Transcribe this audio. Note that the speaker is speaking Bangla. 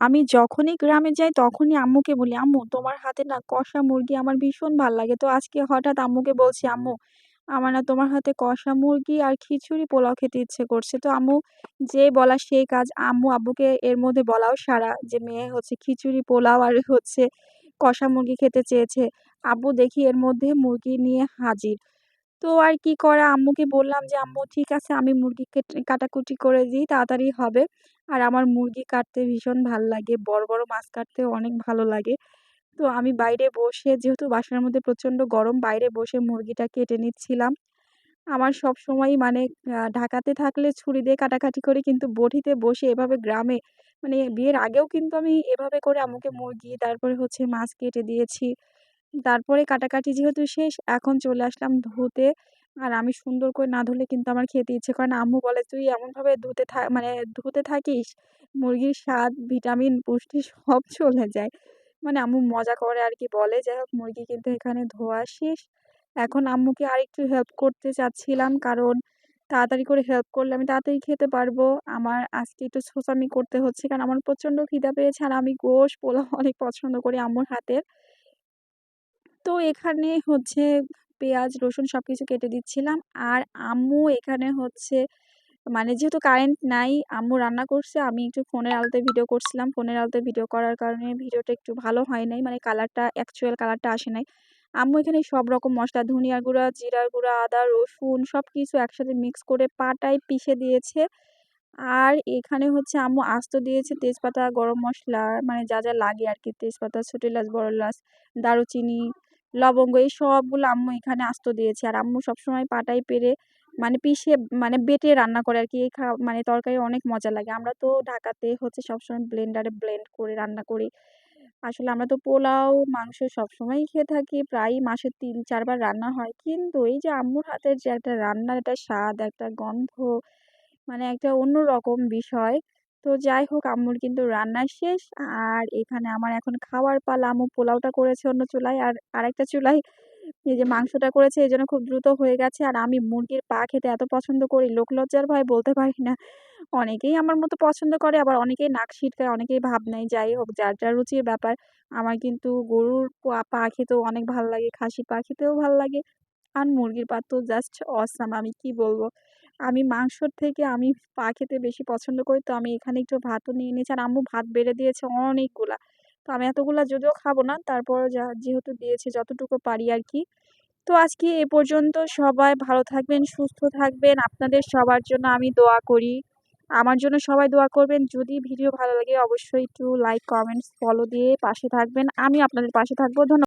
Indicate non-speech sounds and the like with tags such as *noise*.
আমি যখনই গ্রামে যাই তখনই আম্মুকে বলি, "আম্মু তোমার হাতে না কষা মুরগি আমার ভীষণ ভালো লাগে।" তো আজকে হঠাৎ আম্মুকে বলছি, "আম্মু আমার না তোমার হাতে কষা মুরগি আর খিচুড়ি পোলাও খেতে ইচ্ছে করছে।" তো আম্মু যে বলা সেই কাজ। আম্মু আব্বুকে এর মধ্যে বলাও সারা যে মেয়ে হচ্ছে খিচুড়ি পোলাও আর হচ্ছে কষা মুরগি খেতে চেয়েছে। আব্বু দেখি এর মধ্যে মুরগি নিয়ে হাজির। তো আর কি করা আম্মুকে বললাম যে, "আম্মু ঠিক আছে আমি মুরগি কেট কাটাকুটি করে দিই তাড়াতাড়ি হবে।" আর আমার মুরগি কাটতে ভীষণ ভালো লাগে। বড়, বড় মাছ কাটতেও অনেক ভালো লাগে। তো আমি বাইরে বসে যেহেতু বাসার মধ্যে প্রচণ্ড গরম বাইরে বসে মুরগিটা কেটে নিচ্ছিলাম। আমার সব সবসময়ই মানে ঢাকাতে থাকলে ছুরি দিয়ে কাটাকাটি করি কিন্তু বঁটিতে বসে এভাবে গ্রামে মানে বিয়ের আগেও কিন্তু আমি এভাবে করে আম্মুকে মুরগি তারপরে হচ্ছে মাছ কেটে দিয়েছি। তারপরে কাটাকাটি যেহেতু শেষ এখন চলে আসলাম ধুতে। আর আমি সুন্দর করে না ধুলে কিন্তু আমার খেতে ইচ্ছে করে না। আম্মু বলে, "তুই এমনভাবে ধুতে থা মানে ধুতে থাকিস, মুরগির স্বাদ, ভিটামিন, পুষ্টি সব *laughs* চলে যায়।" মানে আম্মু মজা করে আর কি বলে। যাই হোক মুরগি কিন্তু এখানে ধোয়া শেষ। এখন আম্মুকে আরেকটু হেল্প করতে চাচ্ছিলাম কারণ তাড়াতাড়ি করে হেল্প করলে আমি তাড়াতাড়ি খেতে পারব। আমার আজকে একটু ছোঁচামি করতে হচ্ছে কারণ আমার প্রচণ্ড খিদা পেয়েছে আর আমি গোশ, পোলাও অনেক পছন্দ করি আম্মুর হাতের। তো এখানে হচ্ছে পেঁয়াজ, রসুন সব কিছু কেটে দিচ্ছিলাম। আর আম্মু এখানে হচ্ছে মানে যেহেতু কারেন্ট নাই, আম্মু রান্না করছে। আমি একটু ফোনের আলোতে ভিডিও করছিলাম। ফোনের আলোতে ভিডিও করার কারণে ভিডিওটা একটু ভালো হয় নাই। মানে কালারটা অ্যাকচুয়াল কালারটা আসে নাই। আম্মু এখানে সব রকম মশলা ধনিয়ার গুঁড়া, জিরার গুঁড়া, আদা, রসুন সব কিছু একসাথে মিক্স করে পাটায় পিষে দিয়েছে। আর এখানে হচ্ছে আম্মু আস্ত দিয়েছে তেজপাতা, গরম মশলা মানে যা, যা লাগে আর কি তেজপাতা, ছোট এলাচ, বড় এলাচ, দারুচিনি, লবঙ্গ এই সবগুলো আম্মু এখানে আস্ত দিয়েছে। আর আম্মু সবসময় পাটায় পেরে মানে পিষে মানে বেটে রান্না করে আর কি এই খা মানে তরকারি অনেক মজা লাগে। আমরা তো ঢাকাতে হচ্ছে সবসময় ব্লেন্ডারে ব্লেন্ড করে রান্না করি। আসলে আমরা তো পোলাও, মাংস সবসময়ই খেয়ে থাকি। প্রায়ই মাসে তিন চারবার রান্না হয়। কিন্তু এই যে আম্মুর হাতের যে একটা রান্নার একটা স্বাদ, একটা গন্ধ মানে একটা অন্যরকম বিষয়। তো যাই হোক আম্মুর কিন্তু রান্না শেষ। আর এখানে আমার এখন খাওয়ার পালা। আম্মু পোলাওটা করেছে অন্য চুলায় আর আরেকটা চুলায় এই যে মাংসটা করেছে এজন্য খুব দ্রুত হয়ে গেছে। আর আমি মুরগির পা খেতে এত পছন্দ করি লোকলজ্জার ভয়ে বলতে পারি না। অনেকেই আমার মতো পছন্দ করে আবার অনেকেই নাক সিটকায়, অনেকেই ভাব নেয়। যাই হোক যার, যার রুচির ব্যাপার। আমার কিন্তু গরুর পা পা খেতেও অনেক ভালো লাগে, খাসির পা খেতেও ভালো লাগে। আর মুরগির পা তো জাস্ট অসাম আমি কি বলব। আমি মাংসর থেকে আমি পা খেতে বেশি পছন্দ করি। তো আমি এখানে একটু ভাতও নিয়ে নিয়েছি। আর আম্মু ভাত বেড়ে দিয়েছে অনেকগুলা। তো আমি এতগুলা যদিও খাব না। তারপর যা যেহেতু দিয়েছে যতটুকু পারি আর কি তো আজকে এ পর্যন্ত সবাই ভালো থাকবেন, সুস্থ থাকবেন। আপনাদের সবার জন্য আমি দোয়া করি। আমার জন্য সবাই দোয়া করবেন। যদি ভিডিও ভালো লাগে অবশ্যই একটু লাইক, কমেন্টস, ফলো দিয়ে পাশে থাকবেন। আমি আপনাদের পাশে থাকব। ধন্য